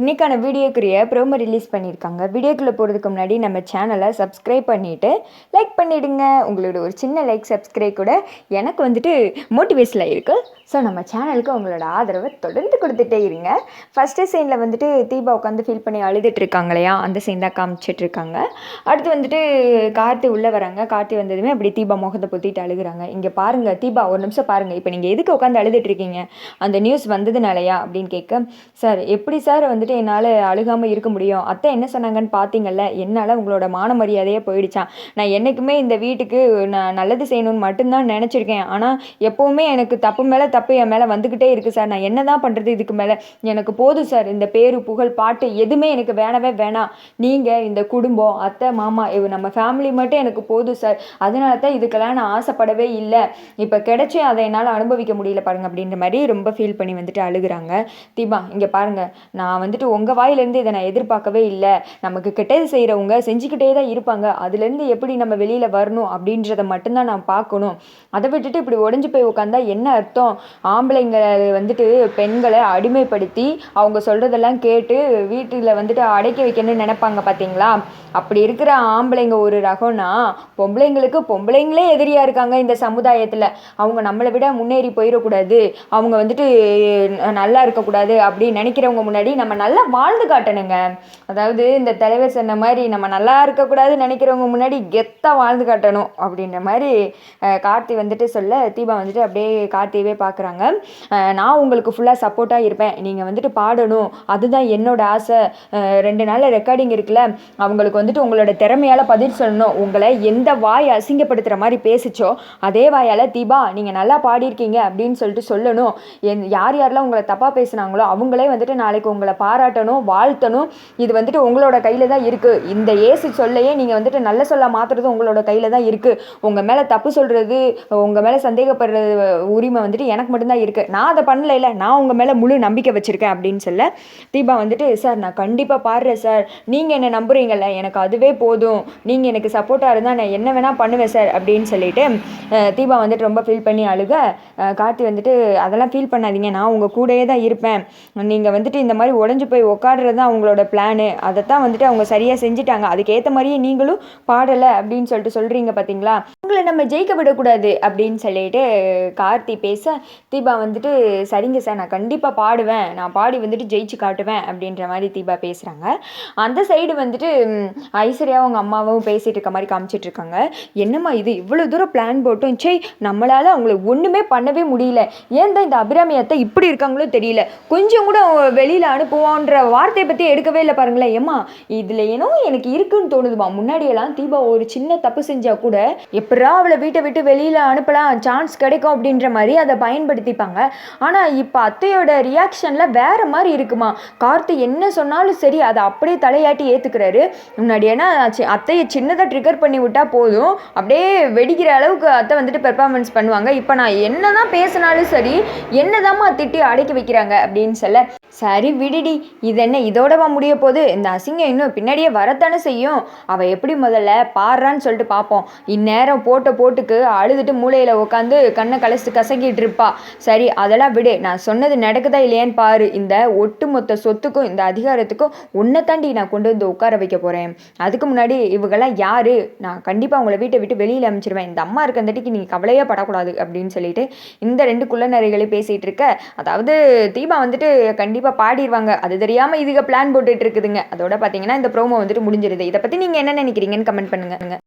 இன்றைக்கான வீடியோக்குரிய promo release பண்ணியிருக்காங்க. வீடியோக்குள்ளே போகிறதுக்கு முன்னாடி நம்ம சேனலை சப்ஸ்கிரைப் பண்ணிவிட்டு லைக் பண்ணிவிடுங்க உங்களோட ஒரு சின்ன லைக் சப்ஸ்கிரைப் கூட எனக்கு வந்துட்டு மோட்டிவேஷனில் இருக்குது ஸோ நம்ம சேனலுக்கு உங்களோட ஆதரவை தொடர்ந்து கொடுத்துட்டே இருங்க. ஃபஸ்ட்டு சீனில் வந்துட்டு தீபா உட்காந்து ஃபீல் பண்ணி அழுதுட்டு இல்லையா? அந்த சீன் தான் காமிச்சிட்ருக்காங்க அடுத்து வந்துட்டு கார்த்தி உள்ளே வராங்க. கார்த்தி வந்ததுமே அப்படி தீபா முகத்தை பொத்திட்டு அழுகுறாங்க. இங்கே பாருங்கள் தீபா ஒரு நிமிஷம் பாருங்கள் இப்போ நீங்கள் எதுக்கு உட்காந்து அழுதுட்டு இருக்கீங்க? அந்த நியூஸ் வந்ததுனாலயா? அப்படின்னு கேட்க சார் எப்படி சார் வந்து வந்துட்டு என்னால் அழுகாமல் இருக்க முடியும். அத்தை என்ன சொன்னாங்கன்னு பார்த்தீங்கல்ல என்னால் உங்களோட மான மரியாதையே போயிடுச்சான் நான் என்றைக்குமே இந்த வீட்டுக்கு நான் நல்லது செய்யணும்னு மட்டும்தான் நினச்சிருக்கேன். ஆனால் எப்போவுமே எனக்கு தப்பு மேலே தப்பு என் மேலே வந்துக்கிட்டே இருக்குது சார். நான் என்ன தான் பண்ணுறது இதுக்கு மேலே? எனக்கு போதும் சார். இந்த பேரு புகழ் பாட்டு எதுவுமே எனக்கு வேணவே வேணாம். நீங்கள் இந்த குடும்பம் அத்தை மாமா இவ நம்ம ஃபேமிலி மட்டும் எனக்கு போதும் சார். அதனால தான் இதுக்கெல்லாம் நான் ஆசைப்படவே இல்லை. இப்போ கிடைச்சி அதை என்னால் அனுபவிக்க முடியல பாருங்கள் அப்படின்ற மாதிரி ரொம்ப ஃபீல் பண்ணி வந்துட்டு அழுகுறாங்க. தீபா இங்கே பாருங்கள் நான் வந்து வந்துட்டு உங்கள் வாயிலேருந்து இதை நான் எதிர்பார்க்கவே இல்லை. நமக்கு கெட்டது செய்கிறவங்க செஞ்சுக்கிட்டே தான் இருப்பாங்க. அதுலேருந்து எப்படி நம்ம வெளியில் வரணும் அப்படின்றத மட்டும்தான் நான் பார்க்கணும். அதை விட்டுட்டு இப்படி உடஞ்சி போய் உட்காந்தா என்ன அர்த்தம்? ஆம்பளைங்களை வந்துட்டு பெண்களை அடிமைப்படுத்தி அவங்க சொல்கிறதெல்லாம் கேட்டு வீட்டில் வந்துட்டு அடைக்க வைக்கணும்னு நினைப்பாங்க பார்த்தீங்களா? அப்படி இருக்கிற ஆம்பளைங்க ஒரு ரகம்னா பொம்பளைங்களுக்கு பொம்பளைங்களே எதிரியாக இருக்காங்க இந்த சமுதாயத்தில். அவங்க நம்மளை விட முன்னேறி போயிடக்கூடாது. அவங்க வந்துட்டு நல்லா இருக்கக்கூடாது அப்படின்னு நினைக்கிறவங்க முன்னாடி நம்ம நல்லா வாழ்ந்து காட்டணுங்க. அதாவது இந்த தலைவர் சொன்ன மாதிரி நம்ம நல்லா இருக்கக்கூடாதுன்னு நினைக்கிறவங்க முன்னாடி கெத்தாக வாழ்ந்து காட்டணும் அப்படின்ற மாதிரி கார்த்தி வந்துட்டு சொல்ல தீபா வந்துட்டு அப்படியே கார்த்தியவே பார்க்குறாங்க நான் உங்களுக்கு ஃபுல்லாக சப்போர்ட்டாக இருப்பேன். நீங்கள் வந்துட்டு பாடணும். அதுதான் என்னோட ஆசை. ரெண்டு நாளில் ரெக்கார்டிங் இருக்குல்ல அவங்களுக்கு வந்துட்டு உங்களோட திறமையால் பதில் சொல்லணும். உங்களை எந்த வாய் அசிங்கப்படுத்துகிற மாதிரி பேசிச்சோ அதே வாயால் தீபா நீங்கள் நல்லா பாடியிருக்கீங்க அப்படின்னு சொல்லிட்டு சொல்லணும். என் யார் யாரெல்லாம் உங்களை தப்பாக பேசுனாங்களோ அவங்களே வந்துட்டு நாளைக்கு உங்களை பா பாராட்டணும் வாழ்த்தணும். இது வந்துட்டு உங்களோட கையில் தான் இருக்குது இந்த ஏசு சொல்லையே நீங்கள் வந்துட்டு நல்ல சொல்ல மாற்றுறது உங்களோட கையில் தான் இருக்குது உங்கள் மேலே தப்பு சொல்கிறது உங்கள் மேலே சந்தேகப்படுறது உரிமை வந்துட்டு எனக்கு மட்டும்தான் இருக்குது நான் அதை பண்ணல இல்லை நான் உங்கள் மேலே முழு நம்பிக்கை வச்சுருக்கேன் அப்படின்னு சொல்ல தீபா வந்துட்டு சார் நான் கண்டிப்பாக பாடுறேன் சார். நீங்கள் என்னை நம்புறீங்கல்ல எனக்கு அதுவே போதும். நீங்கள் எனக்கு சப்போர்ட்டாக இருந்தால் நான் என்ன வேணால் பண்ணுவேன் சார். அப்படின்னு சொல்லிட்டு தீபா வந்துட்டு ரொம்ப ஃபீல் பண்ணி அழுக. கார்த்தி வந்துட்டு அதெல்லாம் ஃபீல் பண்ணாதீங்க. நான் உங்கள் கூடயே தான் இருப்பேன். நீங்கள் வந்துட்டு இந்த மாதிரி உடஞ்சி போய் உட்காடுறது தான் அவங்களோட பிளானு அதை தான் வந்துட்டு அவங்க சரியாக செஞ்சுட்டாங்க. அதுக்கேற்ற மாதிரியே நீங்களும் பாடலை அப்படின்னு சொல்லிட்டு சொல்கிறீங்க பார்த்தீங்களா உங்களை நம்ம ஜெயிக்க விடக்கூடாது அப்படின்னு சொல்லிட்டு கார்த்தி பேச தீபா வந்துட்டு சரிங்க சார் நான் கண்டிப்பாக பாடுவேன். நான் பாடி வந்துட்டு ஜெயிச்சு காட்டுவேன் அப்படின்ற மாதிரி தீபா பேசுகிறாங்க அந்த சைடு வந்துட்டு ஐஸ்வர்யா அவங்க அம்மாவும் பேசிகிட்டு இருக்க மாதிரி காமிச்சிட்டு இருக்காங்க. என்னம்மா இது? இவ்வளோ தூரம் பிளான் போட்டும். சே நம்மளால் அவங்கள ஒன்றுமே பண்ணவே முடியல. ஏன் தான் இந்த அபிராமியத்தை இப்படி இருக்காங்களோ தெரியல. கொஞ்சம் கூட வெளியில் போவோன்ற வார்த்தையை பற்றி எடுக்கவே இல்லை பாருங்களேன். ஏம்மா இதில் ஏனோ எனக்கு இருக்குன்னு தோணுதுமா? முன்னாடியெல்லாம் தீபா ஒரு சின்ன தப்பு செஞ்சால் கூட எப்படா அவளை வீட்டை விட்டு வெளியில் அனுப்பலாம் சான்ஸ் கிடைக்கும் அப்படின்ற மாதிரி அதை பயன்படுத்திப்பாங்க. ஆனால் இப்போ அத்தையோட ரியாக்ஷனில் வேறு மாதிரி இருக்குமா? கார்த்தி என்ன சொன்னாலும் சரி அதை அப்படியே தலையாட்டி ஏற்றுக்கிறாரு முன்னாடி ஏன்னா அத்தையை சின்னதாக ட்ரிகர் பண்ணி விட்டால் போதும். அப்படியே வெடிக்கிற அளவுக்கு அத்தை வந்துட்டு பெர்ஃபார்மன்ஸ் பண்ணுவாங்க. இப்போ நான் என்ன தான் பேசினாலும் சரி என்னதாம்மா திட்டி அடக்கி வைக்கிறாங்க அப்படின்னு சொல்ல சரி விடுடி. இது என்ன இதோடவா முடிய போது இந்த அசிங்கம் இன்னும் பின்னாடியே வரத்தானே செய்யும். அவள் எப்படி முதல்ல பாடுறான்னு சொல்லிட்டு பார்ப்போம் இந்நேரம் போட்ட போட்டுக்கு அழுதுட்டு மூளையில் உட்காந்து கண்ணை கலசி கசக்கிட்டு இருப்பா. சரி அதெல்லாம் விடு. நான் சொன்னது நடக்குதா இல்லையான்னு பாரு. இந்த ஒட்டுமொத்த சொத்துக்கும் இந்த அதிகாரத்துக்கும் உன்னை தாண்டி நான் கொண்டு வந்து உட்கார வைக்க போகிறேன் அதுக்கு முன்னாடி இவங்கெல்லாம் யார்? நான் கண்டிப்பாக அவங்கள வீட்டை விட்டு வெளியில் அமைச்சிருவேன் இந்த அம்மா இருக்கந்தட்டிக்கு நீங்கள் கவலையே படக்கூடாது அப்படின்னு சொல்லிட்டு இந்த ரெண்டு குள்ளநரைகளை பேசிகிட்டு இருக்க. அதாவது தீபா வந்துட்டு கண்டிப்பாக கண்டிப்பாக பாடிடுவாங்க அது தெரியாமல் இதுக்கு பிளான் போட்டுட்டு இருக்குதுங்க. அதோட பார்த்தீங்கன்னா இந்த ப்ரோமோ வந்துட்டு முடிஞ்சிருது. இதை பற்றி நீங்கள் என்ன நினைக்கிறீங்கன்னு கமெண்ட் பண்ணுங்கள்